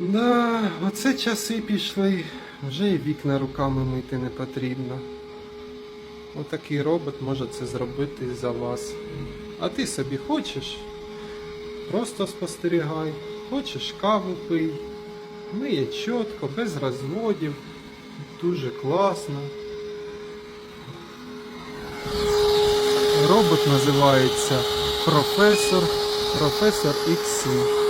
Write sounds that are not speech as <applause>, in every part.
Да, оце часи пішли. Вже і вікна руками мити не потрібно. Отакий робот може це зробити за вас. А ти собі хочеш? Просто спостерігай. Хочеш каву пий. Миє чітко, без розводів. Дуже класно. Робот називається Професор Професор XC.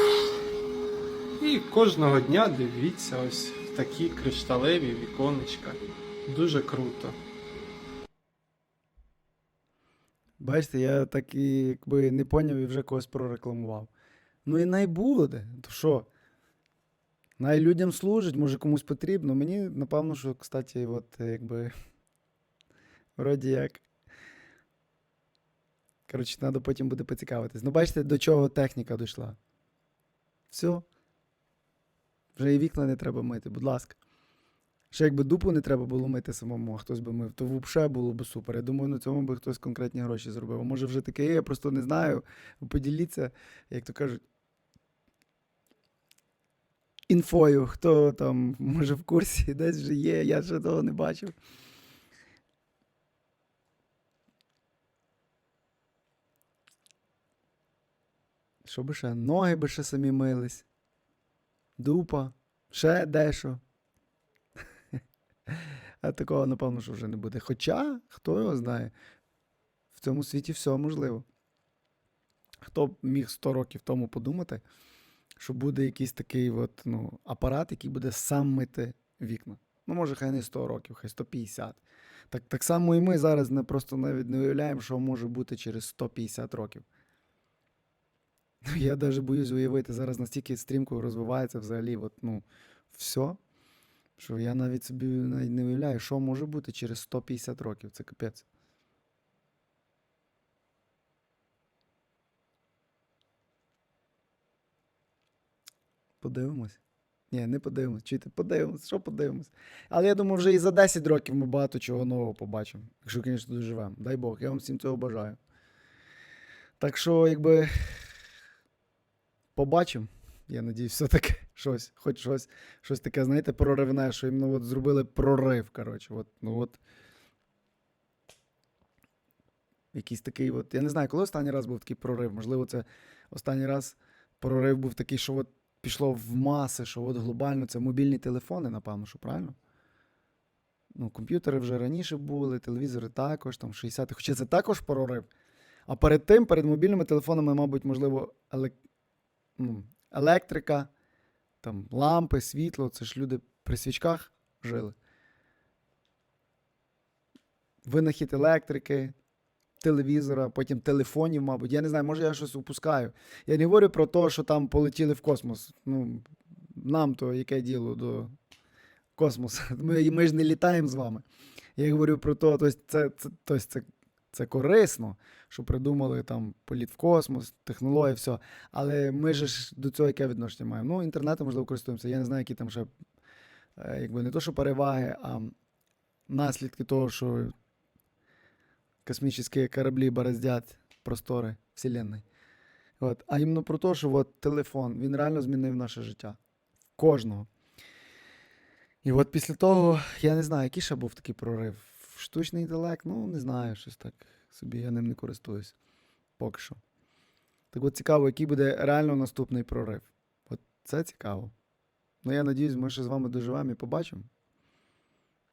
Кожного дня дивіться ось в такі кришталеві віконечка. Дуже круто. Бачите, я так і якби не поняв і вже когось прорекламував. Ну і най буде. То що? Най людям служить, може комусь потрібно. Мені, напевно, що, кстати, от якби. <laughs> Вроді як. Коротше, треба потім буде поцікавитись. Ну, бачите, до чого техніка дійшла. Все. Вже і вікна не треба мити, будь ласка. Ще якби дупу не треба було мити самому, а хтось би мив, то взагалі було б супер. Я думаю, на цьому би хтось конкретні гроші зробив. А може вже таке є, я просто не знаю. Поділіться, як то кажуть. Інфою, хто там, може, в курсі <laughs> десь вже є, я ще того не бачив. Що би ще? Ноги би ще самі мились. Дупа, ще дещо. <laughs> А такого, напевно, що вже не буде. Хоча, хто його знає, в цьому світі все можливо. Хто б міг 100 років тому подумати, що буде якийсь такий от, ну, апарат, який буде сам мити вікна. Ну, може, хай не 100 років, хай 150. Так, так само і ми зараз не просто навіть не уявляємо, що може бути через 150 років. Ну, Я навіть боюсь уявити, зараз настільки стрімко розвивається взагалі, от, ну, все, що я навіть собі навіть не уявляю, що може бути через 150 років. Це капець. Подивимось. Ні, не подивимось. Чуєте, подивимось, що подивимось. Але я думаю, вже і за 10 років ми багато чого нового побачимо. Якщо, звісно, доживемо. Дай Бог, я вам всім цього бажаю. Так що, якби побачимо. Я надіюсь, все-таки <laughs> щось, хоч щось, щось таке, знаєте, проривне, що іменно от зробили прорив. Коротше, от, ну от. Якийсь такий, от. Я не знаю, коли останній раз був такий прорив. Можливо, це останній раз прорив був такий, що от пішло в маси, що от глобально це мобільні телефони, напевно, що правильно? Ну, комп'ютери вже раніше були, телевізори також, там 60-х. Хоча це також прорив. А перед тим, перед мобільними телефонами, мабуть, можливо, елек... ну, електрика, там, лампи, світло. Це ж люди при свічках жили. Винахід електрики, телевізора, потім телефонів, мабуть. Я не знаю, може я щось упускаю. Я не говорю про те, що там полетіли в космос. Ну, нам то яке діло до космосу. <laughs> Ми, ми ж не літаємо з вами. Я говорю про те, тобто це, це, тобто це, це корисно, що придумали там політ в космос, технології, все. Але ми ж до цього яке відношення маємо? Ну, інтернетом, можливо, користуємося. Я не знаю, які там ще, е, якби не то, що переваги, а наслідки того, що космічні кораблі бороздять простори Вселенної. От. А іменно про те, що от, телефон, він реально змінив наше життя. Кожного. І от після того, я не знаю, який ще був такий прорив. Штучний інтелект, ну, не знаю, щось так собі, я ним не користуюсь. Поки що. Так от цікаво, який буде реально наступний прорив. От це цікаво. Ну, я надіюсь, ми ще з вами доживемо і побачимо.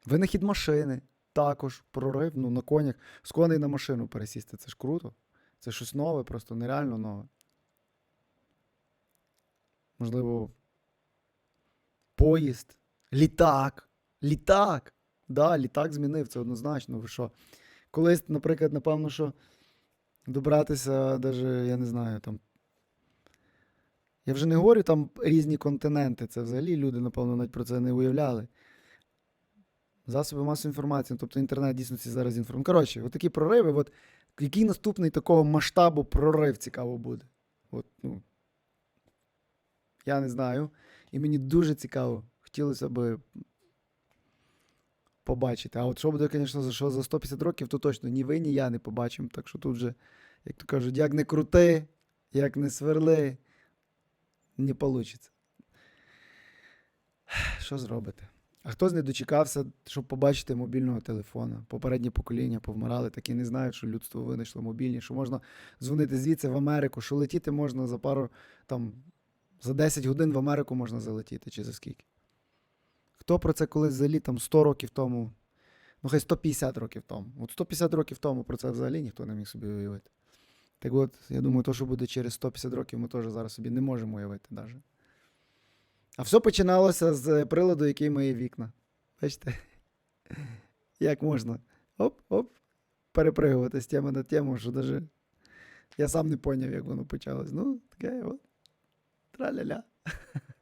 Винахід машини. Також прорив, ну, на конях. З коней на машину пересісти. Це ж круто. Це щось нове, просто нереально нове. Можливо, поїзд, літак. Літак. Да, літак змінив, це однозначно. Ви що? Колись, наприклад, напевно, що добратися, даже, я не знаю, там. Я вже не говорю там різні континенти. Це взагалі люди, напевно, навіть про це не уявляли. Засоби масової інформації, тобто інтернет дійсності зараз інформує. Коротше, от такі прориви. От, який наступний такого масштабу прорив цікаво буде? От, ну, я не знаю. І мені дуже цікаво. Хотілося б побачити. А от що буде, звісно, за що за 150 років, то точно ні ви, ні я не побачимо. Так що тут вже, як то кажуть, як не крути, як не сверли, не вийде. що зробите? А хтось не дочекався, щоб побачити мобільного телефона. Попередні покоління повмирали, такі не знають, що людство винайшло мобільні, що можна дзвонити звідси в Америку, що летіти можна за пару там за 10 годин в Америку можна залетіти, чи за скільки. Хто про це колись взагалі там 100 років тому, ну хай 150 років тому. От 150 років тому про це взагалі ніхто не міг собі уявити. Так от, я думаю, то, що буде через 150 років, ми теж зараз собі не можемо уявити навіть. А все починалося з приладу, який миє вікна. Бачите? <laughs> Як можна? Оп-оп. Перепригувати з теми на тему, що навіть я сам не поняв, як воно почалось. Ну, таке от. Траля-ля. <laughs>